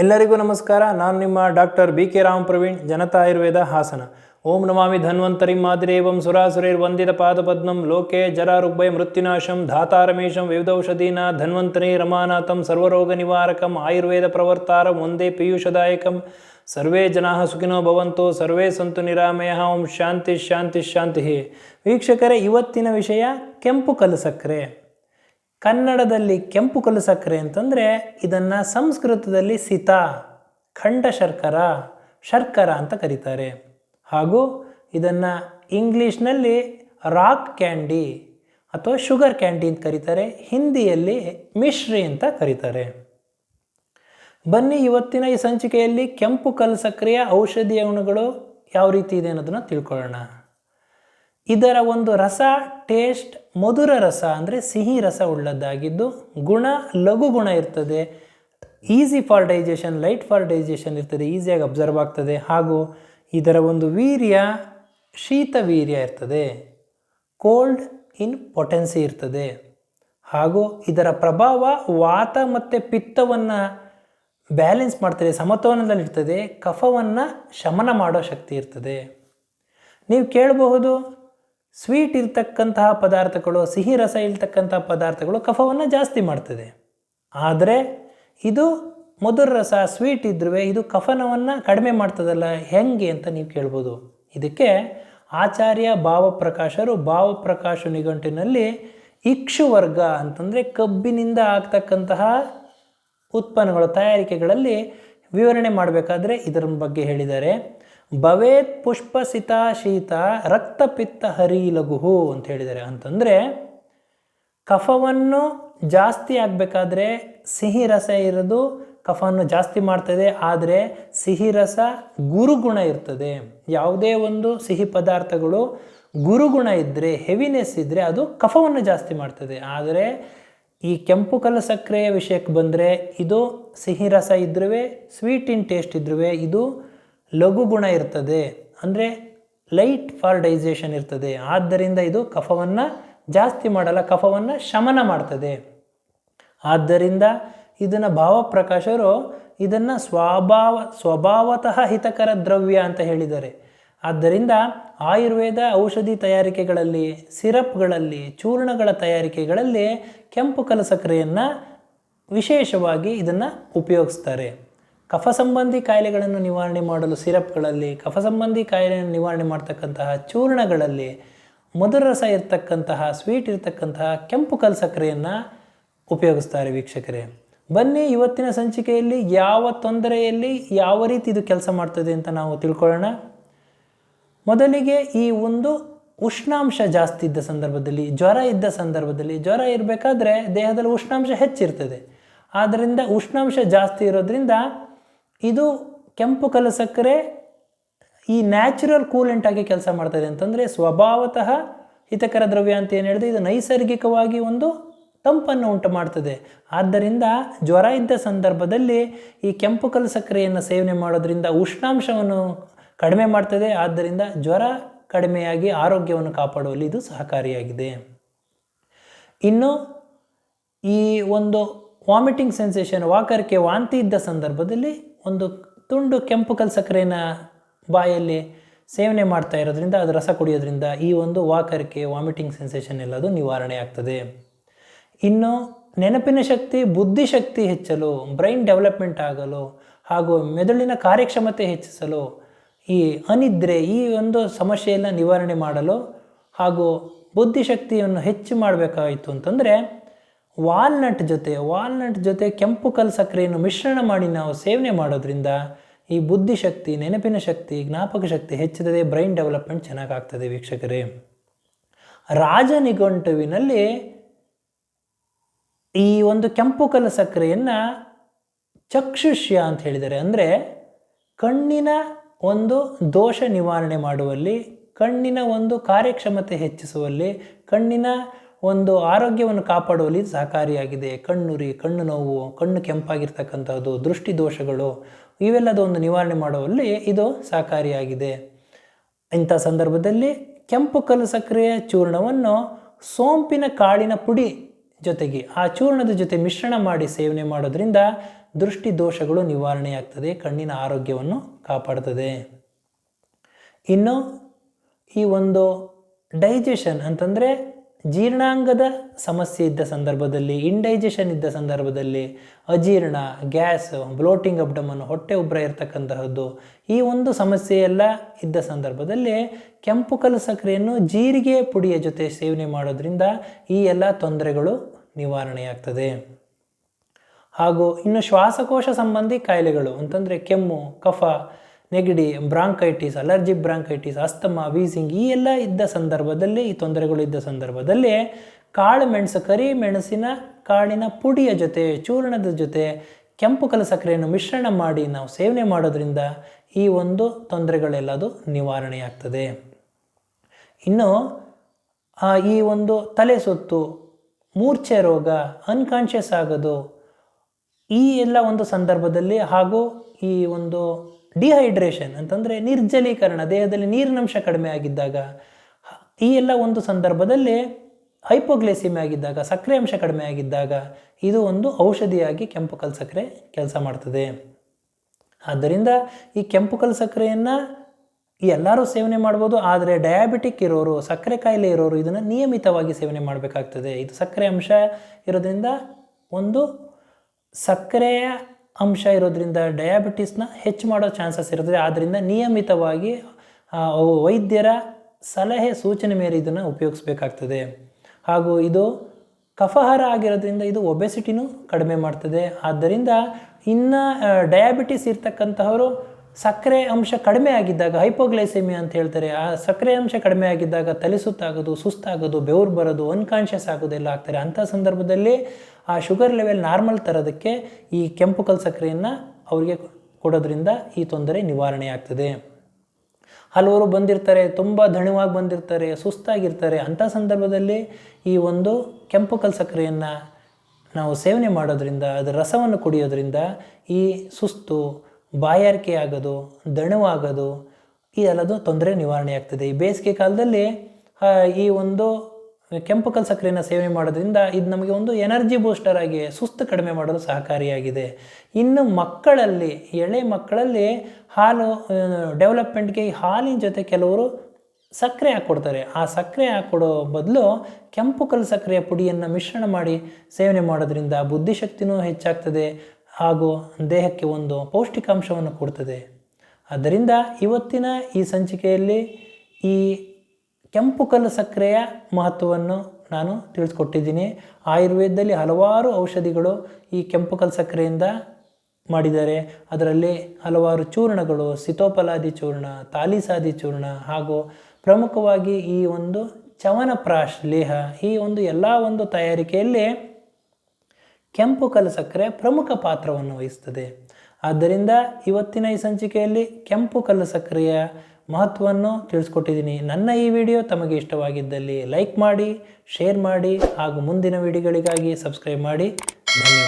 ಎಲ್ಲರಿಗೂ ನಮಸ್ಕಾರ. ನಾನು ನಿಮ್ಮ doctor B K Ram Praveen, Janata Ayurveda Hassan. ಓಂ ನಮಾಮಿ ಧನ್ವಂತರಿ ಮಾದಿರೇವಂ ಸುರಾಸುರೇರ್ ವಂದಿತ ಪಾದಪದ್ಮಂ ಲೋಕೆ ಜರಾರುಗ್ಭಯ ಮೃತ್ಯುನಾಶಂ ಧಾತಾರಮೇಶಂ ವಿವಿಧೌಷಧೀನ ಧನ್ವಂತರಿ ರಮಾನಾಥಂ ಸರ್ವರೋಗ ನಿವಾರಕಂ ಆಯುರ್ವೇದ ಪ್ರವರ್ತಾರಂ ಒಂದೇ ಪೀಯೂಷದಾಯಕಂ. ಸರ್ವೇ ಜನಾ ಸುಖಿನೋ ಭವಂತು, ಸರ್ವೇ ಸಂತು ನಿರಾಮಯ. ಓಂ ಶಾಂತಿ ಶಾಂತಿ ಶಾಂತಿ ವೀಕ್ಷಕರೇ, ಇವತ್ತಿನ ವಿಷಯ ಕೆಂಪು ಕಲ್ಲು ಸಕ್ಕರೆ ಕನ್ನಡದಲ್ಲಿ ಕೆಂಪು ಕಲ್ಲು ಸಕ್ಕರೆ ಅಂತಂದರೆ ಇದನ್ನು ಸಂಸ್ಕೃತದಲ್ಲಿ ಸಿತ, ಖಂಡ ಶರ್ಕರ ಶರ್ಕರ ಅಂತ ಕರೀತಾರೆ. ಹಾಗೂ ಇದನ್ನು ಇಂಗ್ಲೀಷ್ನಲ್ಲಿ ರಾಕ್ ಕ್ಯಾಂಡಿ ಅಥವಾ ಶುಗರ್ ಕ್ಯಾಂಡಿ ಅಂತ ಕರೀತಾರೆ. ಹಿಂದಿಯಲ್ಲಿ ಮಿಶ್ರಿ ಅಂತ ಕರೀತಾರೆ. ಬನ್ನಿ ಇವತ್ತಿನ ಈ ಸಂಚಿಕೆಯಲ್ಲಿ ಕೆಂಪು ಕಲ್ಲು ಸಕ್ಕರೆಯ ಔಷಧೀಯ ಗುಣಗಳು ಯಾವ ರೀತಿ ಇದೆ ಅನ್ನೋದನ್ನು ತಿಳ್ಕೊಳ್ಳೋಣ. ಇದರ ಒಂದು ರಸ, ಟೇಸ್ಟ್, ಮಧುರ ರಸ ಅಂದರೆ ಸಿಹಿ ರಸ ಉಳ್ಳದ್ದಾಗಿದ್ದು ಗುಣ, ಲಘು ಗುಣ ಇರ್ತದೆ. Easy for digestion, light for digestion ಇರ್ತದೆ, ಈಸಿಯಾಗಿ ಅಬ್ಸರ್ವ್ ಆಗ್ತದೆ. ಹಾಗೂ ಇದರ ಒಂದು ವೀರ್ಯ, ಶೀತ ವೀರ್ಯ ಇರ್ತದೆ. ಕೋಲ್ಡ್ ಇನ್ ಪೊಟೆನ್ಸಿ ಇರ್ತದೆ. ಹಾಗೂ ಇದರ ಪ್ರಭಾವ ವಾತ ಮತ್ತು ಪಿತ್ತವನ್ನು ಬ್ಯಾಲೆನ್ಸ್ ಮಾಡ್ತದೆ ಸಮತೋಲನದಲ್ಲಿರ್ತದೆ ಕಫವನ್ನು ಶಮನ ಮಾಡೋ ಶಕ್ತಿ ಇರ್ತದೆ. ನೀವು ಕೇಳಬಹುದು ಸ್ವೀಟ್ ಇರ್ತಕ್ಕಂತಹ ಪದಾರ್ಥಗಳು, ಸಿಹಿ ರಸ ಇರ್ತಕ್ಕಂತಹ ಪದಾರ್ಥಗಳು ಕಫವನ್ನು ಜಾಸ್ತಿ ಮಾಡ್ತದೆ. ಆದರೆ ಇದು ಮಧುರ ರಸ, ಸ್ವೀಟ್ ಇದ್ರೂ ಇದು ಕಫನವನ್ನು ಕಡಿಮೆ ಮಾಡ್ತದಲ್ಲ, ಹೆಂಗೆ ಅಂತ ನೀವು ಕೇಳ್ಬೋದು. ಇದಕ್ಕೆ ಆಚಾರ್ಯ ಭಾವಪ್ರಕಾಶರು ಭಾವಪ್ರಕಾಶ ನಿಘಂಟಿನಲ್ಲಿ ಇಕ್ಷು ವರ್ಗ ಅಂತಂದರೆ ಕಬ್ಬಿನಿಂದ ಆಗ್ತಕ್ಕಂತಹ ಉತ್ಪನ್ನಗಳು ತಯಾರಿಕೆಗಳಲ್ಲಿ ವಿವರಣೆ ಮಾಡಬೇಕಾದ್ರೆ ಇದರ ಬಗ್ಗೆ ಹೇಳಿದ್ದಾರೆ. ಭವೇತ್ ಪುಷ್ಪ ಸಿತಾ ಶೀತ ರಕ್ತಪಿತ್ತ ಹರಿ ಲಘು ಅಂತ ಹೇಳಿದ್ದಾರೆ. ಅಂತಂದರೆ ಕಫವನ್ನು ಜಾಸ್ತಿ ಆಗಬೇಕಾದ್ರೆ ಸಿಹಿ ರಸ ಇರೋದು ಕಫವನ್ನು ಜಾಸ್ತಿ ಮಾಡ್ತದೆ, ಆದರೆ ಸಿಹಿ ರಸ ಗುರುಗುಣ ಇರ್ತದೆ. ಯಾವುದೇ ಒಂದು ಸಿಹಿ ಪದಾರ್ಥಗಳು ಗುರುಗುಣ ಇದ್ದರೆ ಹೆವಿನೆಸ್ ಇದ್ದರೆ ಅದು ಕಫವನ್ನು ಜಾಸ್ತಿ ಮಾಡ್ತದೆ. ಆದರೆ ಈ ಕೆಂಪು ಕಲ್ಲು ಸಕ್ಕರೆಯ ವಿಷಯಕ್ಕೆ ಬಂದರೆ ಇದು ಸಿಹಿ ರಸ ಇದ್ರೂ ಸ್ವೀಟ್ ಇನ್ ಟೇಸ್ಟ್ ಇದ್ರೂ ಇದು ಲಘು ಗುಣ ಇರ್ತದೆ ಅಂದರೆ ಲೈಟ್ ಫಾರ್ಡೈಸೇಷನ್ ಇರ್ತದೆ. ಆದ್ದರಿಂದ ಇದು ಕಫವನ್ನು ಜಾಸ್ತಿ ಮಾಡಲ್ಲ, ಕಫವನ್ನು ಶಮನ ಮಾಡ್ತದೆ. ಆದ್ದರಿಂದ ಇದನ್ನು ಭಾವಪ್ರಕಾಶರು ಇದನ್ನು ಸ್ವಭಾವ, ಸ್ವಭಾವತಃ ಹಿತಕರ ದ್ರವ್ಯ ಅಂತ ಹೇಳಿದ್ದಾರೆ. ಆದ್ದರಿಂದ ಆಯುರ್ವೇದ ಔಷಧಿ ತಯಾರಿಕೆಗಳಲ್ಲಿ, ಸಿರಪ್ಗಳಲ್ಲಿ, ಚೂರ್ಣಗಳ ತಯಾರಿಕೆಗಳಲ್ಲಿ ಕೆಂಪು ಕಲಸಕ್ಕರೆಯನ್ನು ಸಕ್ಕರೆಯನ್ನು ವಿಶೇಷವಾಗಿ ಇದನ್ನು ಉಪಯೋಗಿಸ್ತಾರೆ. ಕಫ ಸಂಬಂಧಿ ಕಾಯಿಲೆಗಳನ್ನು ನಿವಾರಣೆ ಮಾಡಲು ಸಿರಪ್ಗಳಲ್ಲಿ ಕಫ ಸಂಬಂಧಿ ಕಾಯಿಲೆಯನ್ನು ನಿವಾರಣೆ ಮಾಡ್ತಕ್ಕಂತಹ ಚೂರ್ಣಗಳಲ್ಲಿ ಮಧುರ ರಸ ಇರ್ತಕ್ಕಂತಹ, ಸ್ವೀಟ್ ಇರ್ತಕ್ಕಂತಹ ಕೆಂಪು ಕಲ್ ಸಕ್ಕರೆಯನ್ನು ಉಪಯೋಗಿಸ್ತಾರೆ ವೀಕ್ಷಕರೇ. ಬನ್ನಿ ಇವತ್ತಿನ ಸಂಚಿಕೆಯಲ್ಲಿ ಯಾವ ತೊಂದರೆಯಲ್ಲಿ ಯಾವ ರೀತಿ ಇದು ಕೆಲಸ ಮಾಡ್ತದೆ ಅಂತ ನಾವು ತಿಳ್ಕೊಳ್ಳೋಣ. ಮೊದಲಿಗೆ ಈ ಒಂದು ಉಷ್ಣಾಂಶ ಜಾಸ್ತಿ ಇದ್ದ ಸಂದರ್ಭದಲ್ಲಿ, ಜ್ವರ ಇದ್ದ ಸಂದರ್ಭದಲ್ಲಿ, ಜ್ವರ ಇರಬೇಕಾದ್ರೆ ದೇಹದಲ್ಲಿ ಉಷ್ಣಾಂಶ ಹೆಚ್ಚಿರ್ತದೆ. ಆದ್ದರಿಂದ ಉಷ್ಣಾಂಶ ಜಾಸ್ತಿ ಇರೋದ್ರಿಂದ ಇದು ಕೆಂಪು ಕಲ್ಲು ಸಕ್ಕರೆ ಈ ನ್ಯಾಚುರಲ್ ಕೂಲೆಂಟ್ ಆಗಿ ಕೆಲಸ ಮಾಡ್ತದೆ ಅಂತಂದರೆ ಸ್ವಭಾವತಃ ಹಿತಕರ ದ್ರವ್ಯ ಅಂತ ಏನು ಹೇಳಿದೆ, ಇದು ನೈಸರ್ಗಿಕವಾಗಿ ಒಂದು ತಂಪನ್ನು ಉಂಟು ಮಾಡ್ತದೆ. ಆದ್ದರಿಂದ ಜ್ವರ ಇದ್ದ ಸಂದರ್ಭದಲ್ಲಿ ಈ ಕೆಂಪು ಕಲ್ಲು ಸಕ್ಕರೆಯನ್ನು ಸೇವನೆ ಮಾಡೋದ್ರಿಂದ ಉಷ್ಣಾಂಶವನ್ನು ಕಡಿಮೆ ಮಾಡ್ತದೆ. ಆದ್ದರಿಂದ ಜ್ವರ ಕಡಿಮೆಯಾಗಿ ಆರೋಗ್ಯವನ್ನು ಕಾಪಾಡುವಲ್ಲಿ ಇದು ಸಹಕಾರಿಯಾಗಿದೆ. ಇನ್ನು ಈ ಒಂದು ವಾಮಿಟಿಂಗ್ ಸೆನ್ಸೇಷನ್, ವಾಕರ್ಕೆ ವಾಂತಿ ಇದ್ದ ಸಂದರ್ಭದಲ್ಲಿ ಒಂದು ತುಂಡು ಕೆಂಪು ಕಲ್ ಸಕ್ಕರೆನ ಬಾಯಲ್ಲಿ ಸೇವನೆ ಮಾಡ್ತಾ ಇರೋದ್ರಿಂದ, ಅದು ರಸ ಕುಡಿಯೋದ್ರಿಂದ ಈ ಒಂದು ವಾಕರಿಕೆ ವಾಮಿಟಿಂಗ್ ಸೆನ್ಸೇಷನ್ ಎಲ್ಲದು ನಿವಾರಣೆ ಆಗ್ತದೆ. ಇನ್ನು ನೆನಪಿನ ಶಕ್ತಿ ಬುದ್ಧಿಶಕ್ತಿ ಹೆಚ್ಚಲು, ಬ್ರೈನ್ ಡೆವಲಪ್ಮೆಂಟ್ ಆಗಲು ಹಾಗೂ ಮೆದುಳಿನ ಕಾರ್ಯಕ್ಷಮತೆ ಹೆಚ್ಚಿಸಲು ಈ ಅನಿದ್ರೆ, ಈ ಒಂದು ಸಮಸ್ಯೆಯನ್ನು ನಿವಾರಣೆ ಮಾಡಲು ಹಾಗೂ ಬುದ್ಧಿಶಕ್ತಿಯನ್ನು ಹೆಚ್ಚು ಮಾಡಬೇಕಾಯಿತು ಅಂತಂದರೆ ವಾಲ್ನಟ್ ಜೊತೆ ವಾಲ್ನಟ್ ಜೊತೆ ಕೆಂಪು ಕಲ್ ಸಕ್ಕರೆಯನ್ನು ಮಿಶ್ರಣ ಮಾಡಿ ನಾವು ಸೇವನೆ ಮಾಡೋದ್ರಿಂದ ಈ ಬುದ್ಧಿಶಕ್ತಿ ನೆನಪಿನ ಶಕ್ತಿ, ಜ್ಞಾಪಕ ಶಕ್ತಿ ಹೆಚ್ಚುತ್ತದೆ ಬ್ರೈನ್ ಡೆವಲಪ್ಮೆಂಟ್ ಚೆನ್ನಾಗಾಗ್ತದೆ ವೀಕ್ಷಕರೇ. ರಾಜನಿಘಂಟುವಿನಲ್ಲಿ ಈ ಒಂದು ಕೆಂಪು ಕಲ್ಲು ಸಕ್ಕರೆಯನ್ನು ಚಕ್ಷುಷ್ಯ ಅಂತ ಹೇಳಿದ್ದಾರೆ ಅಂದರೆ ಕಣ್ಣಿನ ಒಂದು ದೋಷ ನಿವಾರಣೆ ಮಾಡುವಲ್ಲಿ, ಕಣ್ಣಿನ ಒಂದು ಕಾರ್ಯಕ್ಷಮತೆ ಹೆಚ್ಚಿಸುವಲ್ಲಿ, ಕಣ್ಣಿನ ಒಂದು ಆರೋಗ್ಯವನ್ನು ಕಾಪಾಡುವಲ್ಲಿ ಸಹಕಾರಿಯಾಗಿದೆ. ಕಣ್ಣುರಿ ಕಣ್ಣು ನೋವು, ಕಣ್ಣು ಕೆಂಪಾಗಿರ್ತಕ್ಕಂಥದ್ದು, ದೃಷ್ಟಿ ದೋಷಗಳು, ಇವೆಲ್ಲದ ಒಂದು ನಿವಾರಣೆ ಮಾಡುವಲ್ಲಿ ಇದು ಸಹಕಾರಿಯಾಗಿದೆ. ಇಂಥ ಸಂದರ್ಭದಲ್ಲಿ ಕೆಂಪು ಕಲ್ಲು ಸಕ್ಕರೆಯ ಚೂರ್ಣವನ್ನು ಸೋಂಪಿನ ಕಾಳಿನ ಪುಡಿ ಜೊತೆಗೆ ಆ ಚೂರ್ಣದ ಜೊತೆ ಮಿಶ್ರಣ ಮಾಡಿ ಸೇವನೆ ಮಾಡೋದ್ರಿಂದ ದೃಷ್ಟಿ ದೋಷಗಳು ನಿವಾರಣೆಯಾಗ್ತದೆ, ಕಣ್ಣಿನ ಆರೋಗ್ಯವನ್ನು ಕಾಪಾಡ್ತದೆ. ಇನ್ನು ಈ ಒಂದು ಡೈಜೆಷನ್ ಅಂತಂದರೆ ಜೀರ್ಣಾಂಗದ ಸಮಸ್ಯೆ ಇದ್ದ ಸಂದರ್ಭದಲ್ಲಿ ಇಂಡೈಜೆಷನ್ ಇದ್ದ ಸಂದರ್ಭದಲ್ಲಿ ಅಜೀರ್ಣ ಗ್ಯಾಸ್ ಬ್ಲೋಟಿಂಗ್ ಅಬ್ಡಮನ್ ಹೊಟ್ಟೆ ಉಬ್ಬರ ಇರತಕ್ಕಂತಹದ್ದು ಈ ಒಂದು ಸಮಸ್ಯೆಯೆಲ್ಲ ಇದ್ದ ಸಂದರ್ಭದಲ್ಲಿ ಕೆಂಪು ಕಲ್ಲು ಸಕ್ಕರೆಯನ್ನು ಜೀರಿಗೆ ಪುಡಿಯ ಜೊತೆ ಸೇವನೆ ಮಾಡೋದ್ರಿಂದ ಈ ಎಲ್ಲ ತೊಂದರೆಗಳು ನಿವಾರಣೆಯಾಗ್ತದೆ. ಹಾಗೂ ಇನ್ನು ಶ್ವಾಸಕೋಶ ಸಂಬಂಧಿ ಕಾಯಿಲೆಗಳು ಅಂತಂದರೆ ಕೆಮ್ಮು, ಕಫ ನೆಗಡಿ, bronchitis, allergy, bronchitis, asthma, wheezing ಈ ಎಲ್ಲ ಇದ್ದ ಸಂದರ್ಭದಲ್ಲಿ, ಈ ತೊಂದರೆಗಳು ಇದ್ದ ಸಂದರ್ಭದಲ್ಲಿ ಕಾಳು ಮೆಣಸು, ಕರಿ ಮೆಣಸಿನ ಕಾಳಿನ ಪುಡಿಯ ಜೊತೆ, ಚೂರ್ಣದ ಜೊತೆ ಕೆಂಪು ಕಲ ಸಕ್ಕರೆಯನ್ನು ಮಿಶ್ರಣ ಮಾಡಿ ನಾವು ಸೇವನೆ ಮಾಡೋದ್ರಿಂದ ಈ ಒಂದು ತೊಂದರೆಗಳೆಲ್ಲದು ನಿವಾರಣೆಯಾಗ್ತದೆ. ಇನ್ನು ಈ ಒಂದು ತಲೆ ಸುತ್ತು, ಮೂರ್ಛೆ ರೋಗ ಅನ್ಕಾನ್ಷಿಯಸ್ ಆಗೋದು ಈ ಎಲ್ಲ ಒಂದು ಸಂದರ್ಭದಲ್ಲಿ ಹಾಗೂ ಈ ಒಂದು ಡಿಹೈಡ್ರೇಷನ್ ಅಂತಂದರೆ ನಿರ್ಜಲೀಕರಣ, ದೇಹದಲ್ಲಿ ನೀರಿನಂಶ ಕಡಿಮೆ ಆಗಿದ್ದಾಗ, ಈ ಎಲ್ಲ ಒಂದು ಸಂದರ್ಭದಲ್ಲಿ ಹೈಪೋಗ್ಲೇಸಿಮಿ ಆಗಿದ್ದಾಗ, ಸಕ್ಕರೆ ಅಂಶ ಕಡಿಮೆ ಆಗಿದ್ದಾಗ, ಇದು ಒಂದು ಔಷಧಿಯಾಗಿ ಕೆಂಪು ಕಲ್ ಸಕ್ಕರೆ ಕೆಲಸ ಮಾಡ್ತದೆ. ಆದ್ದರಿಂದ ಈ ಕೆಂಪು ಕಲ್ ಸಕ್ಕರೆಯನ್ನು ಎಲ್ಲರೂ ಸೇವನೆ ಮಾಡ್ಬೋದು, ಆದರೆ ಡಯಾಬಿಟಿಕ್ ಇರೋರು, ಸಕ್ಕರೆ ಕಾಯಿಲೆ ಇರೋರು ಇದನ್ನು ನಿಯಮಿತವಾಗಿ ಸೇವನೆ ಮಾಡಬೇಕಾಗ್ತದೆ. ಇದು ಸಕ್ಕರೆ ಅಂಶ ಇರೋದ್ರಿಂದ ಒಂದು ಸಕ್ಕರೆಯ ಅಂಶ ಇರೋದ್ರಿಂದ ಡಯಾಬಿಟಿಸ್ನ ಹೆಚ್ಚು ಮಾಡೋ ಚಾನ್ಸಸ್ ಇರುತ್ತದೆ ಆದ್ದರಿಂದ ನಿಯಮಿತವಾಗಿ ವೈದ್ಯರ ಸಲಹೆ ಸೂಚನೆ ಮೇರೆ ಇದನ್ನು ಉಪಯೋಗಿಸ್ಬೇಕಾಗ್ತದೆ. ಹಾಗೂ ಇದು ಕಫಹರ ಆಗಿರೋದ್ರಿಂದ ಇದು ಒಬೆಸಿಟಿನೂ ಕಡಿಮೆ ಮಾಡ್ತದೆ. ಆದ್ದರಿಂದ ಇನ್ನು ಡಯಾಬಿಟಿಸ್ ಇರ್ತಕ್ಕಂತಹವರು ಸಕ್ಕರೆ ಅಂಶ ಕಡಿಮೆ ಆಗಿದ್ದಾಗ ಹೈಪೋಗ್ಲೈಸೆಮಿ ಅಂತ ಹೇಳ್ತಾರೆ. ಆ ಸಕ್ಕರೆ ಅಂಶ ಕಡಿಮೆ ಆಗಿದ್ದಾಗ ತಲೆ ಸುತ್ತಾಗೋದು ಸುಸ್ತಾಗೋದು, ಬೆವರು ಬರೋದು ಅನ್ಕಾನ್ಷಿಯಸ್ ಆಗೋದೆಲ್ಲ ಆಗ್ತಾರೆ. ಅಂಥ ಸಂದರ್ಭದಲ್ಲಿ ಆ ಶುಗರ್ ಲೆವೆಲ್ ನಾರ್ಮಲ್ ತರೋದಕ್ಕೆ ಈ ಕೆಂಪು ಕಲ್ ಸಕ್ಕರೆಯನ್ನು ಅವರಿಗೆ ಕೊಡೋದ್ರಿಂದ ಈ ತೊಂದರೆ ನಿವಾರಣೆ ಆಗ್ತದೆ. ಹಲವರು ಬಂದಿರ್ತಾರೆ, ತುಂಬ ದಣಿವಾಗಿ ಬಂದಿರ್ತಾರೆ, ಸುಸ್ತಾಗಿರ್ತಾರೆ. ಅಂಥ ಸಂದರ್ಭದಲ್ಲಿ ಈ ಒಂದು ಕೆಂಪು ಕಲ್ ಸಕ್ಕರೆಯನ್ನು ನಾವು ಸೇವನೆ ಮಾಡೋದ್ರಿಂದ ಅದರ ರಸವನ್ನು ಕುಡಿಯೋದ್ರಿಂದ ಈ ಸುಸ್ತು ಬಾಯಾರಿಕೆ ಆಗೋದು ದಣವಾಗೋದು ಈ ಎಲ್ಲದು ತೊಂದರೆ ನಿವಾರಣೆ ಆಗ್ತದೆ. ಈ ಬೇಸಿಗೆ ಕಾಲದಲ್ಲಿ ಈ ಒಂದು ಕೆಂಪು ಕಲ್ ಸಕ್ಕರೆಯನ್ನು ಸೇವನೆ ಮಾಡೋದ್ರಿಂದ ಇದು ನಮಗೆ ಒಂದು ಎನರ್ಜಿ ಬೂಸ್ಟರ್ ಆಗಿ, ಸುಸ್ತು ಕಡಿಮೆ ಮಾಡಲು ಸಹಕಾರಿಯಾಗಿದೆ. ಇನ್ನು ಮಕ್ಕಳಲ್ಲಿ, ಎಳೆ ಮಕ್ಕಳಲ್ಲಿ ಹಾಲು ಡೆವಲಪ್ಮೆಂಟ್ಗೆ ಈ ಹಾಲಿನ ಜೊತೆ ಕೆಲವರು ಸಕ್ಕರೆ ಹಾಕ್ಕೊಡ್ತಾರೆ. ಆ ಸಕ್ಕರೆ ಹಾಕ್ಕೊಡೋ ಬದಲು ಕೆಂಪು ಕಲ್ಲು ಸಕ್ಕರೆಯ ಪುಡಿಯನ್ನು ಮಿಶ್ರಣ ಮಾಡಿ ಸೇವನೆ ಮಾಡೋದ್ರಿಂದ ಬುದ್ಧಿಶಕ್ತಿನೂ ಹೆಚ್ಚಾಗ್ತದೆ. ಹಾಗೂ ದೇಹಕ್ಕೆ ಒಂದು ಪೌಷ್ಟಿಕಾಂಶವನ್ನು ಕೊಡ್ತದೆ. ಆದ್ದರಿಂದ ಇವತ್ತಿನ ಈ ಸಂಚಿಕೆಯಲ್ಲಿ ಈ ಕೆಂಪು ಕಲ್ಲು ಸಕ್ಕರೆಯ ಮಹತ್ವವನ್ನು ನಾನು ತಿಳಿಸ್ಕೊಟ್ಟಿದ್ದೀನಿ. ಆಯುರ್ವೇದದಲ್ಲಿ ಹಲವಾರು ಔಷಧಿಗಳು ಈ ಕೆಂಪು ಕಲ್ಲು ಸಕ್ಕರೆಯಿಂದ ಮಾಡಿದ್ದಾರೆ. ಅದರಲ್ಲಿ ಹಲವಾರು ಚೂರ್ಣಗಳು ಸಿತೋಪಲಾದಿ ಚೂರ್ಣ, ತಾಲಿಸಾದಿ ಚೂರ್ಣ ಹಾಗೂ ಪ್ರಮುಖವಾಗಿ ಈ ಒಂದು ಚವನಪ್ರಾಶ್ ಲೇಹ, ಈ ಒಂದು ಎಲ್ಲ ಒಂದು ತಯಾರಿಕೆಯಲ್ಲಿ ಕೆಂಪು ಕಲ್ಲು ಸಕ್ಕರೆ ಪ್ರಮುಖ ಪಾತ್ರವನ್ನು ವಹಿಸ್ತದೆ ಆದ್ದರಿಂದ ಇವತ್ತಿನ ಈ ಸಂಚಿಕೆಯಲ್ಲಿ ಕೆಂಪು ಕಲ್ಲು ಸಕ್ಕರೆಯ ಮಹತ್ವವನ್ನು ತಿಳಿಸ್ಕೊಟ್ಟಿದ್ದೀನಿ. ನನ್ನ ಈ ವಿಡಿಯೋ ತಮಗೆ ಇಷ್ಟವಾಗಿದ್ದಲ್ಲಿ ಲೈಕ್ ಮಾಡಿ, ಶೇರ್ ಮಾಡಿ ಹಾಗೂ ಮುಂದಿನ ವಿಡಿಯೋಗಳಿಗಾಗಿ ಸಬ್ಸ್ಕ್ರೈಬ್ ಮಾಡಿ. ಧನ್ಯವಾದ